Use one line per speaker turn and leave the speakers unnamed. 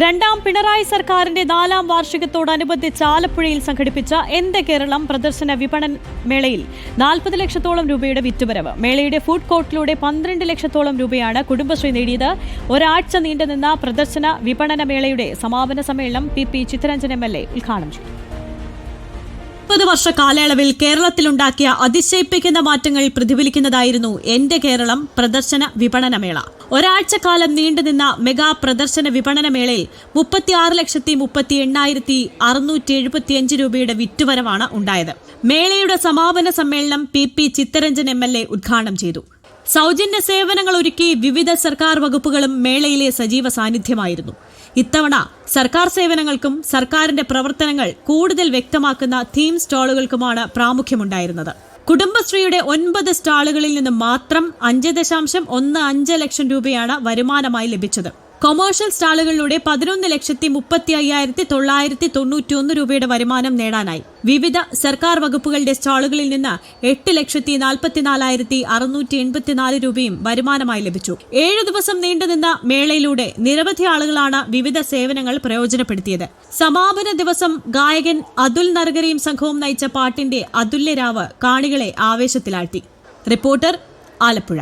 രണ്ടാം പിണറായി സർക്കാരിന്റെ നാലാം വാർഷികത്തോടനുബന്ധിച്ച് ആലപ്പുഴയിൽ സംഘടിപ്പിച്ച എന്റെ കേരളം പ്രദർശന വിപണൻ മേളയിൽ നാൽപ്പത് ലക്ഷത്തോളം രൂപയുടെ വിറ്റുവരവ്. മേളയുടെ ഫുഡ് കോർട്ടിലൂടെ പന്ത്രണ്ട് ലക്ഷത്തോളം രൂപയാണ് കുടുംബശ്രീ നേടിയത്. ഒരാഴ്ച നീണ്ടുനിന്ന പ്രദർശന വിപണന മേളയുടെ സമാപന സമ്മേളനം P P Chittaranjan M L A ഉദ്ഘാടനം ചെയ്തു. മുപ്പത് വർഷ കാലയളവിൽ കേരളത്തിലുണ്ടാക്കിയ അതിശയിപ്പിക്കുന്ന മാറ്റങ്ങൾ പ്രതിഫലിക്കുന്നതായിരുന്നു എന്റെ കേരളം പ്രദർശന വിപണനമേള ഒരാഴ്ചക്കാലം നീണ്ടുനിന്ന മെഗാ പ്രദർശന വിപണനമേളയിൽ മുപ്പത്തിയാറ് ലക്ഷത്തി മുപ്പത്തി എണ്ണായിരത്തി അറുന്നൂറ്റി എഴുപത്തിയഞ്ച് രൂപയുടെ വിറ്റുവരവാണ് ഉണ്ടായത്. മേളയുടെ സമാപന സമ്മേളനം P P Chittaranjan M L A ഉദ്ഘാടനം ചെയ്തു. സൗജന്യ സേവനങ്ങൾ ഒരുക്കി വിവിധ സർക്കാർ വകുപ്പുകളും മേളയിലെ സജീവ സാന്നിധ്യമായിരുന്നു. ഇത്തവണ സർക്കാർ സേവനങ്ങൾക്കും സർക്കാരിന്റെ പ്രവർത്തനങ്ങൾ കൂടുതൽ വ്യക്തമാക്കുന്ന തീം സ്റ്റാളുകൾക്കുമാണ് പ്രാമുഖ്യമുണ്ടായിരുന്നത്. കുടുംബശ്രീയുടെ ഒൻപത് സ്റ്റാളുകളിൽ നിന്ന് മാത്രം അഞ്ച് ദശാംശം ഒന്ന് അഞ്ച് ലക്ഷം രൂപയാണ് വരുമാനമായി ലഭിച്ചത്. കൊമേഴ്ഷ്യൽ സ്റ്റാളുകളിലൂടെ പതിനൊന്ന് ലക്ഷത്തി മുപ്പത്തി അയ്യായിരത്തി തൊള്ളായിരത്തി തൊണ്ണൂറ്റി ഒന്ന് രൂപയുടെ വരുമാനം നേടാനായി. വിവിധ സർക്കാർ വകുപ്പുകളുടെ സ്റ്റാളുകളിൽ നിന്ന് എട്ട് ലക്ഷത്തി നാൽപ്പത്തിനാലായിരത്തി അറുന്നൂറ്റി എൺപത്തിനാല് രൂപയും വരുമാനമായി ലഭിച്ചു. ഏഴ് ദിവസം നീണ്ടുനിന്ന മേളയിലൂടെ നിരവധി ആളുകളാണ് വിവിധ സേവനങ്ങൾ പ്രയോജനപ്പെടുത്തിയത്. സമാപന ദിവസം ഗായകൻ അതുൽ നർഗരയും സംഘവും നയിച്ച പാട്ടിന്റെ അതുല്യരാവ് കാണികളെ ആവേശത്തിലാഴ്ത്തി. റിപ്പോർട്ടർ ആലപ്പുഴ.